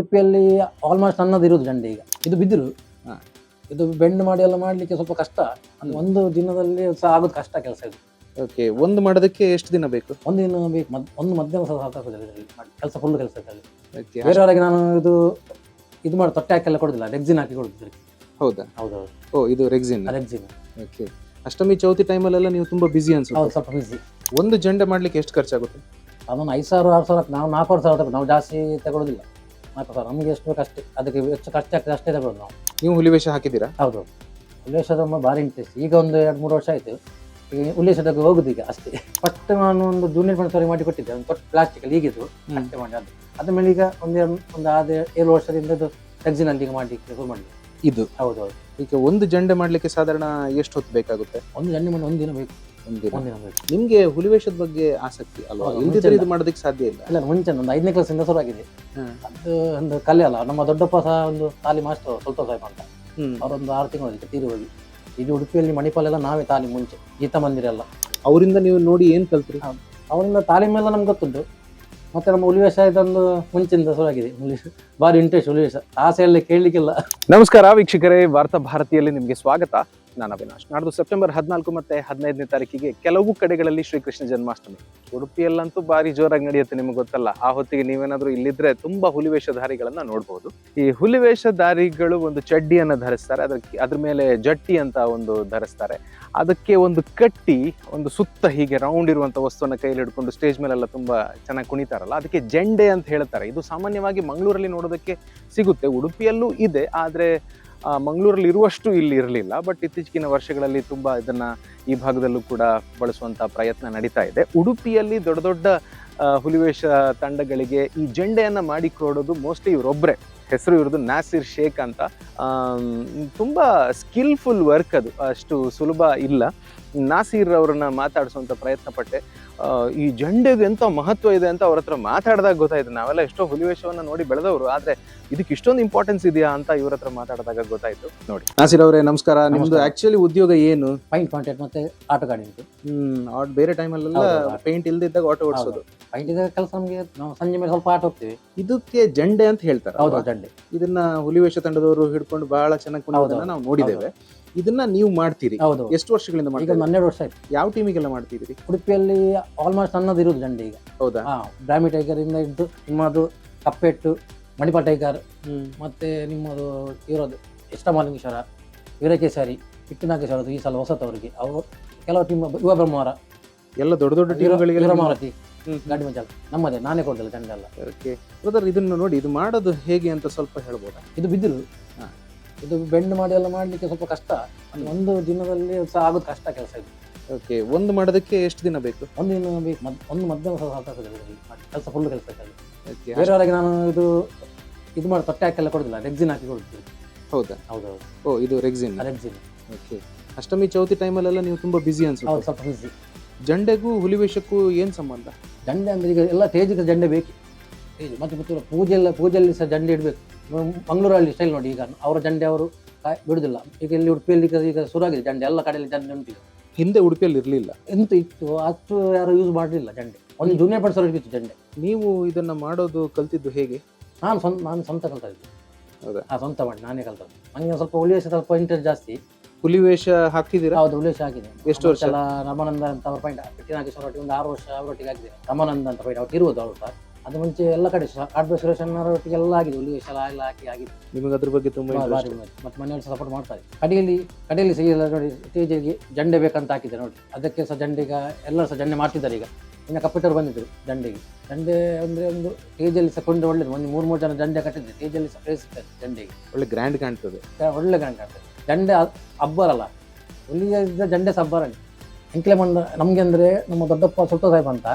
ಉಡುಪಿಯಲ್ಲಿ ಆಲ್ಮೋಸ್ಟ್ ಅನ್ನೋದು ಇರೋದು ಜಂಡೆ ಈಗ. ಇದು ಬಿದ್ದರು ಇದು ಬೆಂಡ್ ಮಾಡಿ ಎಲ್ಲ ಮಾಡಲಿಕ್ಕೆ ಸ್ವಲ್ಪ ಕಷ್ಟ. ಅಂದ್ರೆ ಒಂದು ದಿನದಲ್ಲಿ ಸಹ ಆಗೋದು ಕಷ್ಟ ಕೆಲಸ ಇದು. ಓಕೆ ಒಂದು ಮಾಡೋದಕ್ಕೆ ಎಷ್ಟು ದಿನ ಬೇಕು? ಒಂದು ದಿನ ಬೇಕು. ಮದ್- ಒಂದು ಮಧ್ಯಾಹ್ನ ಸಹ ಸಾಕಾಗೋದಿಲ್ಲ ಇದರಲ್ಲಿ. ಕೆಲಸ ಫುಲ್ ಕೆಲಸ ಇದರಲ್ಲಿ ಓಕೆ ಬೇರೆಯವರಿಗೆ ನಾನು ಇದು ಇದು ಮಾಡಿ ತೊಟ್ಟೆ ಹಾಕಿ ಎಲ್ಲ ಕೊಡೋದಿಲ್ಲ. ರೆಗ್ಜಿನ್ ಹಾಕಿ ಕೊಡುದು ಹೌದಾ? ಹೌದೌದು. ಓ ಇದು rexine rexine okay Ashtami Chauthi ಟೈಮಲ್ಲೆಲ್ಲ ನೀವು ತುಂಬಾ ಬಿಸಿ ಅನ್ಸುತ್ತೆ. ಹೌದು ಸ್ವಲ್ಪ ಬಿಸಿ ಒಂದು ಜಂಡೆ ಮಾಡ್ಲಿಕ್ಕೆ ಎಷ್ಟು ಖರ್ಚಾಗುತ್ತೆ? ಅದೊಂದು ಐದು ಸಾವಿರ ಆರು ಸಾವಿರ ನಾವು ನಾಲ್ಕೂವರೆ ಸಾವಿರ ನಾವು ಜಾಸ್ತಿ ತಗೊಳ್ಳೋದಿಲ್ಲ ಸಾವಿರ ನಮಗೆ ಎಷ್ಟು ಬೇಕು ಅಷ್ಟೇ. ಅದಕ್ಕೆ ಹೆಚ್ಚು ಖರ್ಚು ಆಗ್ತದೆ ಅಷ್ಟೇ ತಗೊಳ್ಳೋದು ನಾವು. ನೀವು ಹುಲಿವೇಷ ಹಾಕಿದ್ದೀರಾ? ಹೌದು. ಉಲ್ಲೇಶದ ಭಾರಿ ಇಂಟ್ರೆಸ್ಟ್ ಈಗ ಒಂದು ಎರಡು ಮೂರು ವರ್ಷ ಆಯಿತು. ಈಗ ಉಲ್ಲೇಶದಾಗ ಹೋಗುದು ಈಗ ಅಷ್ಟೇ. ಫಸ್ಟ್ ನಾನು ಒಂದು ಜೂನಿಯರ್ ಮಾಡಿ ಕೊಟ್ಟಿದ್ದೆ. ಒಂದು ಕೊಟ್ಟು ಪ್ಲಾಸ್ಟಿಕ್ ಈಗಿದ್ದು. ಅಷ್ಟೇ ಮಾಡಿ ಅದು. ಅದ್ರ ಮೇಲೆ ಈಗ ಒಂದು ಎರಡು- ಒಂದು ಆದ ಏಳು ವರ್ಷದಿಂದ ಇದು ಟೆಕ್ಸಿನಲ್ಲಿ ಈಗ ಮಾಡಲಿಕ್ಕೆ ಶುರು ಮಾಡಿ ಇದು. ಹೌದು ಹೌದು. ಈಗ ಒಂದು ಜಂಡೆ ಮಾಡ್ಲಿಕ್ಕೆ ಸಾಧಾರಣ ಎಷ್ಟು ಹೊತ್ತು ಬೇಕಾಗುತ್ತೆ? ಒಂದು ಜಂಡೆ ಮಾಡಿ ಒಂದು ದಿನ ಬೇಕು. ಒಂದಿನ ಒಂದು ದಿನ ಬೇಕು. ನಿಮ್ಗೆ ಹುಲಿವೇಷದ ಬಗ್ಗೆ ಆಸಕ್ತಿ ಅಲ್ವಾ? ಇಲ್ದಿದ್ರೆ ಇದು ಮಾಡೋದಕ್ಕೆ ಸಾಧ್ಯ ಇಲ್ಲ. ಇಲ್ಲ ಮುಂಚೆ ಒಂದು ಐದನೇ ಕ್ಲಾಸಿಂದ ಶುರುವಾಗಿದೆ. ಅದು ಒಂದು ಕಲೆ ಅಲ್ಲ. ನಮ್ಮ ದೊಡ್ಡಪ್ಪ ಸಹ ಒಂದು ತಾಲಿ ಮಾಸ್ಟರ್ ಸ್ವಲ್ಪ ಸಾಹೇಬ್ ಅಂತ ಅವರೊಂದು ಆರು ತಿಂಗಳು ತೀರಿ ಹೋಗಿ. ಇದು ಉಡುಪಿಯಲ್ಲಿ ಮಣಿಪಾಲ್ ಎಲ್ಲ ನಾವೇ ತಾಲಿ ಮುಂಚೆ. ಗೀತಾ ಮಂದಿರ ಎಲ್ಲ ಅವರಿಂದ ನೀವು ನೋಡಿ ಏನು ಕಲ್ತ್ರಿ? ಅವರಿಂದ ತಾಲೀಮೆಲ್ಲ ನಮ್ಗೆ ಗೊತ್ತುಂಟು. ಮತ್ತೆ ನಮ್ಮ ಉಲಿವೇಶ ಇದೊಂದು ಮುಂಚಿನಿಂದ ಶುರುವಾಗಿದೆ. ಹುಲಿವೇಷ ಭಾರಿ ಇಂಟ್ರೆಸ್ಟ್ ಉಲಿವೇಶ ಆಸೆ ಎಲ್ಲ ಕೇಳಲಿಕ್ಕಿಲ್ಲ. ನಮಸ್ಕಾರ ವೀಕ್ಷಕರೇ, ವಾರ್ತಾ ಭಾರತಿಯಲ್ಲಿ ನಿಮಗೆ ಸ್ವಾಗತ. ನಾನು ಅವಿನಾಶ್ ನಾಡ್ದು ಸೆಪ್ಟೆಂಬರ್ ಹದಿನಾಲ್ಕು ಮತ್ತೆ ಹದಿನೈದನೇ ತಾರೀಕಿಗೆ ಕೆಲವು ಕಡೆಗಳಲ್ಲಿ ಶ್ರೀಕೃಷ್ಣ ಜನ್ಮಾಷ್ಟಮಿ. ಉಡುಪಿಯಲ್ಲಂತೂ ಭಾರಿ ಜೋರಾಗಿ ನಡೆಯುತ್ತೆ ನಿಮಗೆ ಗೊತ್ತಲ್ಲ. ಆ ಹೊತ್ತಿಗೆ ನೀವೇನಾದರೂ ಇಲ್ಲಿದ್ರೆ ತುಂಬಾ ಹುಲಿವೇಷಧಾರಿಗಳನ್ನ ನೋಡಬಹುದು ಈ ಹುಲಿವೇಷಧಾರಿಗಳು ಒಂದು ಚಡ್ಡಿಯನ್ನು ಧರಿಸ್ತಾರೆ. ಅದಕ್ಕೆ ಅದ್ರ ಮೇಲೆ ಜಟ್ಟಿ ಅಂತ ಒಂದು ಧರಿಸ್ತಾರೆ. ಅದಕ್ಕೆ ಒಂದು ಕಟ್ಟಿ, ಒಂದು ಸುತ್ತ ಹೀಗೆ ರೌಂಡ್ ಇರುವಂಥ ವಸ್ತುವನ್ನ ಕೈಯಲ್ಲಿ ಹಿಡ್ಕೊಂಡು ಸ್ಟೇಜ್ ಮೇಲೆಲ್ಲ ತುಂಬಾ ಚೆನ್ನಾಗಿ ಕುಣಿತಾರಲ್ಲ, ಅದಕ್ಕೆ ಜೆಂಡೆ ಅಂತ ಹೇಳ್ತಾರೆ. ಇದು ಸಾಮಾನ್ಯವಾಗಿ ಮಂಗಳೂರಲ್ಲಿ ನೋಡೋದಕ್ಕೆ ಸಿಗುತ್ತೆ. ಉಡುಪಿಯಲ್ಲೂ ಇದೆ. ಆದ್ರೆ ಮಂಗಳೂರಲ್ಲಿ ಇರುವಷ್ಟು ಇಲ್ಲಿ ಇರಲಿಲ್ಲ ಬಟ್ ಇತ್ತೀಚಿನ ವರ್ಷಗಳಲ್ಲಿ ತುಂಬಾ ಇದನ್ನ ಈ ಭಾಗದಲ್ಲೂ ಕೂಡ ಬಳಸುವಂಥ ಪ್ರಯತ್ನ ನಡೀತಾ ಇದೆ. ಉಡುಪಿಯಲ್ಲಿ ದೊಡ್ಡ ದೊಡ್ಡ ಹುಲಿವೇಶ ತಂಡಗಳಿಗೆ ಈ ಜೆಂಡೆಯನ್ನ ಮಾಡಿ ಕೊಡೋದು ಮೋಸ್ಟ್ಲಿ ಇವರೊಬ್ಬರೇ ಹೆಸರು ಇರೋದು ನಾಸಿರ್ ಶೇಖ್ ಅಂತ. ತುಂಬ ಸ್ಕಿಲ್ಫುಲ್ ವರ್ಕ್ ಅದು. ಅಷ್ಟು ಸುಲಭ ಇಲ್ಲ. ನಾಸೀರ್ ಅವ್ರನ್ನ ಮಾತಾಡಿಸುವಂಥ ಪ್ರಯತ್ನ ಪಟ್ಟೆ. ಈ ಜಂಡೆಗೆ ಎಂಥ ಮಹತ್ವ ಇದೆ ಅಂತ ಅವ್ರ ಹತ್ರ ಮಾತಾಡಿದಾಗ ಗೊತ್ತಾಯ್ತು. ನಾವೆಲ್ಲ ಎಷ್ಟೋ ಹುಲಿವೇಷವನ್ನು ನೋಡಿ ಬೆಳೆದವರು. ಆದರೆ ಇದಕ್ಕೆ ಇಷ್ಟೊಂದು ಇಂಪಾರ್ಟೆನ್ಸ್ ಇದೆಯಾ ಅಂತ ಇವ್ರ ಹತ್ರ ಮಾತಾಡಿದಾಗ ಗೊತ್ತಾಯಿತು. ನೋಡಿ. ನಾಸಿರ್ ಅವರೇ ನಮಸ್ಕಾರ. ನಿಮ್ಮದು ಆ್ಯಕ್ಚುಲಿ ಆಕ್ಚುಲಿ ಉದ್ಯೋಗ ಏನು? ಪೈಂಟ್ ಕಾಂಟ್ಯಾಕ್ಟ್ ಮತ್ತೆ ಆಟೋ ಗಾಡಿ ಆಟ್ ಬೇರೆ ಟೈಮಲ್ಲೆಲ್ಲ. ಪೇಂಟ್ ಇಲ್ದಿದ್ದಾಗ ಆಟೋ ಓಡಿಸೋದು. ಕೆಲಸ ನಮಗೆ ನಾವು ಸಂಜೆ ಮೇಲೆ ಸ್ವಲ್ಪ ಆಟ ಹೋಗ್ತೀವಿ. ಇದಕ್ಕೆ ಜಂಡೆ ಅಂತ ಹೇಳ್ತಾರೆ ಹೌದು ಅಲ್ವಾ? ಜಂಡೆ. ಇದನ್ನ ಹುಲಿವೇಷ ತಂಡದವರು ಹಿಡ್ಕೊಂಡು ಬಹಳ ಚೆನ್ನಾಗಿ ಕುಣಿಯೋದನ್ನ ನಾವು ನೋಡಿದ್ದೇವೆ. ಇದನ್ನ ನೀವು ಮಾಡ್ತೀರಿ. ಹೌದು. ಎಷ್ಟು ವರ್ಷಗಳಿಂದ ಈಗ ಮಾಡ್ತೀರಿ ಒಂದು ಹನ್ನೆರಡು ವರ್ಷ ಆಯ್ತು. ಯಾವ ಟೀಮಿಗೆಲ್ಲ ಮಾಡ್ತೀರಿ ಉಡುಪಿಯಲ್ಲಿ ಆಲ್ಮೋಸ್ಟ್ ಅನ್ನೋದು ಇರುವುದು ಜಂಡೆ ಈಗ. ಹೌದಾ? ಹಾ ಬ್ರಾಹ್ಮಿ ಟೈಗರ್ ಇಂದ ಇದ್ದು ನಿಮ್ಮದು ಕಪ್ಪೆಟ್ಟು ಮಣಿಪಾಲ್ ಟೈಗರ್ ಮತ್ತೆ ನಿಮ್ಮದು ಇರೋದು ಇಷ್ಟಮಾಲಿಂಗೇಶ್ವರ ವೀರಕೇಸರಿ ಪಿಟ್ಟನಾಗೇಶ್ವರದು ಈ ಸಲ ಹೊಸತವರಿಗೆ. ಅವರು ಕೆಲವು ಟೀಮ್ ಯುವ ಬ್ರಹ್ಮವರ. ಎಲ್ಲ ದೊಡ್ಡ ದೊಡ್ಡ ಟೀಮ್ಗಳಿಗೆ ವೀರಮಾರುತಿ ಗಾಡಿ ಮಜಾಲ. ನಮ್ಮದೇ ನಾನೇ ಕೊಡ್ತಲ್ಲ ಜಂಡೆ ಎಲ್ಲ ಓಕೆ ಬ್ರದರ್ ಇದನ್ನು ನೋಡಿ ಇದು ಮಾಡೋದು ಹೇಗೆ ಅಂತ ಸ್ವಲ್ಪ ಹೇಳ್ಬೋದಾ? ಇದು ಬಿದಿರು ಹಾ. ಇದು ಬೆಂಡ್ ಮಾಡಿ ಎಲ್ಲ ಮಾಡಲಿಕ್ಕೆ ಸ್ವಲ್ಪ ಕಷ್ಟ. ಒಂದು ದಿನದಲ್ಲಿ ಸಹ ಆಗೋದು ಕಷ್ಟ ಕೆಲಸ ಇದು. ಓಕೆ ಒಂದು ಮಾಡೋದಕ್ಕೆ ಎಷ್ಟು ದಿನ ಬೇಕು? ಒಂದು ದಿನ ಬೇಕು. ಮದ್- ಒಂದು ಮಧ್ಯಮ ಸಹ ಇದರಲ್ಲಿ ಕೆಲಸ ಫುಲ್ ಕೆಲಸ ಇದೆ. ಓಕೆ ಬೇರೆಯವರಿಗೆ ನಾನು ಇದು ಇದು ಮಾಡಿ ತೊಟ್ಟೆ ಹಾಕಿ ಎಲ್ಲ ಕೊಡೋದಿಲ್ಲ. ರೆಗ್ಜಿನ್ ಹಾಕಿ ಕೊಡ್ತೀವಿ ಹೌದಾ? ಹೌದೌದು. ಓ ಇದು rexine rexine okay Ashtami Chauthi ಟೈಮಲ್ಲೆಲ್ಲ ನೀವು ತುಂಬಾ ಬಿಸಿ ಹೌದು ಅನ್ಸುತ್ತೆ ಸ್ವಲ್ಪ ಬಿಸಿ ಜಂಡೆಗೂ ಹುಲಿವೇಷಕ್ಕೂ ಏನು ಸಂಬಂಧ? ಜಂಡೆ ಅಂದರೆ ಈಗ ಎಲ್ಲ ತೇಜಿಕ ಜಂಡೆ ಬೇಕು. ತೇಜ್ ಮತ್ತು ಮತ್ತು ಪೂಜೆ ಎಲ್ಲ ಪೂಜೆಯಲ್ಲಿ ಸಹ ಜಂಡೆ ಇಡಬೇಕು. ಮಂಗಳೂರಲ್ಲಿ ಸ್ಟೈಲ್ ನೋಡಿ ಈಗ ಅವರ ಜಂಡೆ ಅವರು ಬಿಡುದಿಲ್ಲ. ಈಗ ಇಲ್ಲಿ ಉಡುಪಿಯಲ್ಲಿ ಈಗ ಈಗ ಶುರುವಾಗಿದೆ ಜಂಡೆ ಎಲ್ಲ ಕಡೆಯಲ್ಲಿ ಜಂಡೆ ಉಂಟು ಈಗ. ಹಿಂದೆ ಉಡುಪಿಯಲ್ಲಿ ಇರಲಿಲ್ಲ. ಎಂತ ಇತ್ತು? ಅಷ್ಟು ಯಾರು ಯೂಸ್ ಮಾಡಲಿಲ್ಲ ಜಂಡೆ. ಒಂದು ಜೂನಿಯರ್ ಪರ್ಸನ್ ಇತ್ತು ಜಂಡೆ. ನೀವು ಇದನ್ನು ಮಾಡೋದು ಕಲ್ತಿದ್ದು ಹೇಗೆ? ನಾನು ಸ್ವಂತ ನಾನು ಸ್ವಂತ ಕಲ್ತಿದ್ದೆ. ಹೌದಾ? ಆ ಸ್ವಂತ ಮಾಡಿ ನಾನೇ ಕಲ್ತದ್ದು. ನನಗೆ ಸ್ವಲ್ಪ ಉಳಿಯಸ ಸ್ವಲ್ಪ ಇಂಟ್ರೆಸ್ಟ್ ಜಾಸ್ತಿ. ಹುಲಿವೇಷ ಹಾಕ್ತಿದ್ದೀರಾ? ಹೌದು ವೇಷ ಆಗಿದೆ ಎಷ್ಟು ವರ್ಷ? ಎಲ್ಲ ರಮಾನಂದ ಅಂತ ಅವ್ರ ಪಾಯಿಂಟ್ ಪಿಟ್ಟಿನಾಗೇಶ್ವರ ಒಟ್ಟಿಗೆ ಒಂದು ಆರು ವರ್ಷ ಅವರೊಟ್ಟಿಗೆ ಆಗಿದೆ ರಮಾನಂದ ಅಂತ ಪಾಯಿಂಟ್ ಅವ್ರು ಇರುವುದು ಅವರು ಸರ್. ಅದು ಮುಂಚೆ ಎಲ್ಲ ಕಡೆ ಅಡ್ಮಿನಿಸ್ಟ್ರೇಷನ್ ಒಟ್ಟಿಗೆ ಅವರೊಟ್ಟಿಗೆ ಎಲ್ಲ ಆಗಿದೆ. ಹುಲಿ ಎಲ್ಲ ಎಲ್ಲ ಹಾಕಿ ಆಗಿದೆ ನಿಮಗೆ ಅದ್ರ ಬಗ್ಗೆ ತುಂಬಾ. ಮತ್ತೆ ಮನೆಯಲ್ಲಿ ಸಪೋರ್ಟ್ ಮಾಡ್ತಾರೆ. ಕಡೆಯಲ್ಲಿ ಕಡೆಯಲ್ಲಿ ಸಹ ಎಲ್ಲ ನೋಡಿ ಸ್ಟೇಜಿಗೆ ಜಂಡೆ ಬೇಕಂತ ಹಾಕಿದೆ ನೋಡಿ. ಅದಕ್ಕೆ ಸಹ ಜಂಡೆಗ ಎಲ್ಲರೂ ಸಹ ಜಂಡೆ ಮಾಡ್ತಿದ್ದಾರೆ ಈಗ. ಇನ್ನು ಕಂಪ್ಯೂಟರ್ ಬಂದಿದ್ರು ಜಂಡೆಗೆ. ಜಂಡೆ ಅಂದ್ರೆ ಒಂದು ಸ್ಟೇಜಲ್ಲಿ ಸಹ ಕೊಂಡು ಒಳ್ಳೇದು. ಒಂದು ಮೂರು ಮೂರು ಜನ ಜಂಡೆ ಕಟ್ಟಿದ್ರೆ ಸ್ಟೇಜಲ್ಲಿ ಸಹ ಪ್ಲೇಸ್ ಜಂಡೆಗೆ. ಒಳ್ಳೆ ಗ್ರ್ಯಾಂಡ್ ಕಾಣ್ತದೆ. ಒಳ್ಳೆ ಗ್ರ್ಯಾಂಡ್ ಕಾಣ್ತದೆ. ಜಂಡೆ ಅಬ್ಬರಲ್ಲ ಇದ್ದ ಜಂಡೆ ಸಹ ಅಬ್ಬರನೇ ಎಂಕ್ಲೆ ಮಂಡ ನಮಗೆ ಅಂದರೆ ನಮ್ಮ ದೊಡ್ಡಪ್ಪ ಸುಟ್ಟ ಸಾಹೇಬ್ ಅಂತ,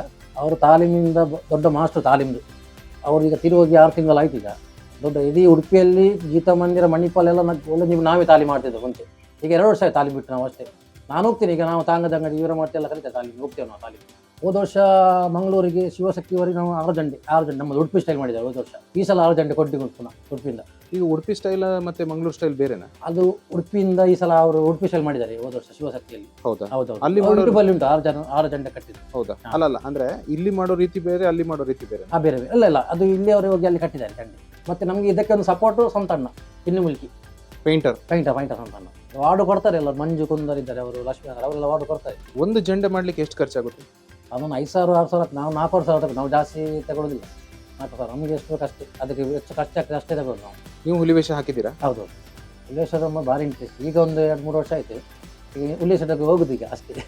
ಅವರು ತಾಲೀಮಿನಿಂದ ದೊಡ್ಡ ಮಾಸ್ಟರ್ ತಾಲೀಮ್ದು. ಅವರು ಈಗ ತಿರುಗಿ ಆರು ತಿಂಗಳು ಆಯ್ತು ಈಗ. ದೊಡ್ಡ ಇಡೀ ಉಡುಪಿಯಲ್ಲಿ ಗೀತಾ ಮಂದಿರ, ಮಣಿಪಾಲ್ ಎಲ್ಲ ಒಳ್ಳೆ ನೀವು ನಾವೇ ತಾಲೀಮ್ ಮಾಡ್ತಿದ್ದೆ ಮುಂಚೆ. ಈಗ ಎರಡು ವರ್ಷ ತಾಲೀಮ್ ಬಿಟ್ಟು ನಾವು ಅಷ್ಟೇ. ನಾನು ಹೋಗ್ತೀನಿ, ಈಗ ನಾವು ತಾಂಗದ ಅಂಗಡಿ ಇವರ ಮಾಡ್ತಾ ಎಲ್ಲ ಕಲಿತೇವೆ ತಾಲೀಮ್, ಹೋಗ್ತೇವೆ ನಾವು ತಾಲೀಮ್. ಹೋದ ವರ್ಷ ಮಂಗಳೂರಿಗೆ ಶಿವಶಕ್ತಿವರೆಗೆ ನಾವು ಆರು ಜಂಡೆ ಆರು ಜಂಡೆ ನಮ್ಮ ಉಡುಪಿ ಸ್ಟೈಲ್ ಮಾಡಿದ್ದಾರೆ ಹೋದ ವರ್ಷ. ಈ ಸಲ ಆರು ಜಂಡೆ ಉಂಟು ಪುನಃ ಉಡುಪಿಯಿಂದ. ಈಗ ಉಡುಪಿ ಸ್ಟೈಲ್ ಮತ್ತೆ ಮಂಗಳೂರು ಸ್ಟೈಲ್ ಬೇರೆನಾ? ಅದು ಉಡುಪಿಯಿಂದ ಈ ಸಲ ಅವರು ಉಡುಪಿ ಸ್ಟೈಲ್ ಮಾಡಿದ್ದಾರೆ ಹೋದ ವರ್ಷ ಶಿವಶಕ್ತಿಯಲ್ಲಿ. ಹೌದಾ? ಹೌದು ಅಲ್ಲಿ ಅಲ್ಲಿ ಮಾಡೋರು- ಯೂಟ್ಯೂಬಲ್ಲಿ ಉಂಟು ಆರು ಜನ ಆರು ಜಂಡ ಕಟ್ಟಿದ್ದು. ಹೌದಾ? ಅಲ್ಲ ಅಲ್ಲಲ್ಲ ಅಂದ್ರೆ ಇಲ್ಲಿ ಮಾಡೋ ರೀತಿ ಬೇರೆ ಅಲ್ಲಿ ಮಾಡೋ ರೀತಿ ಬೇರೆ? ಆ ಬೇರೆ ಬೇರೆ. ಅಲ್ಲ ಇಲ್ಲ ಅದು ಇಲ್ಲಿ ಅವರು ಹೋಗಿ ಅಲ್ಲಿ ಕಟ್ಟಿದ್ದಾರೆ ಜಂಡೆ ಮತ್ತೆ ನಮಗೆ ಇದಕ್ಕೆ ಒಂದು ಸಪೋರ್ಟು ಸಂತಣ್ಣ ಇನ್ನು Mulki. Painter painter painter Santanna ward ಕೊಡ್ತಾರೆ ಎಲ್ಲ ಮಂಜು ಕುಂದರ್ ಇದ್ದಾರೆ ಅವರು ಲಕ್ಷ್ಮೀ ಅವರೆಲ್ಲ ವಾರ್ಡು ಕೊಡ್ತಾರೆ. ಒಂದು ಜಂಡೆ ಮಾಡ್ಲಿಕ್ಕೆ ಎಷ್ಟು ಖರ್ಚಾಗುತ್ತೆ? ಅದೊಂದು ಐದು ಸಾವಿರ ಆರು ಸಾವಿರ ನಾವು ನಾಲ್ಕು ಸಾವಿರ ತಗೊಂಡು ನಾವು ಜಾಸ್ತಿ ತಗೊಳ್ಳೋದಿಲ್ಲ ನಾಲ್ಕು ಸಾವಿರ ನಮಗೆ ಎಷ್ಟು ಕಷ್ಟ ಅದಕ್ಕೆ ಹೆಚ್ಚು ಖರ್ಚು ಆಗ್ತದೆ ಅಷ್ಟೇ ತಗೊಳ್ಳೋದು ನಾವು. ನೀವು ಹುಲಿವೇಷ ಹಾಕಿದ್ದೀರಾ? ಹೌದು. ಉಲ್ಲೇಶ್ವರಮ್ಮ ಭಾರಿ ಇಂಟ್ರೆಸ್ಟ್ ಈಗ ಒಂದು ಎರಡು ಮೂರು ವರ್ಷ ಆಯಿತು. ಈಗ ಉಲ್ಲೇಶ್ವರಕ್ಕೆ ಹೋಗುದು ಈಗ ಅಷ್ಟೇ.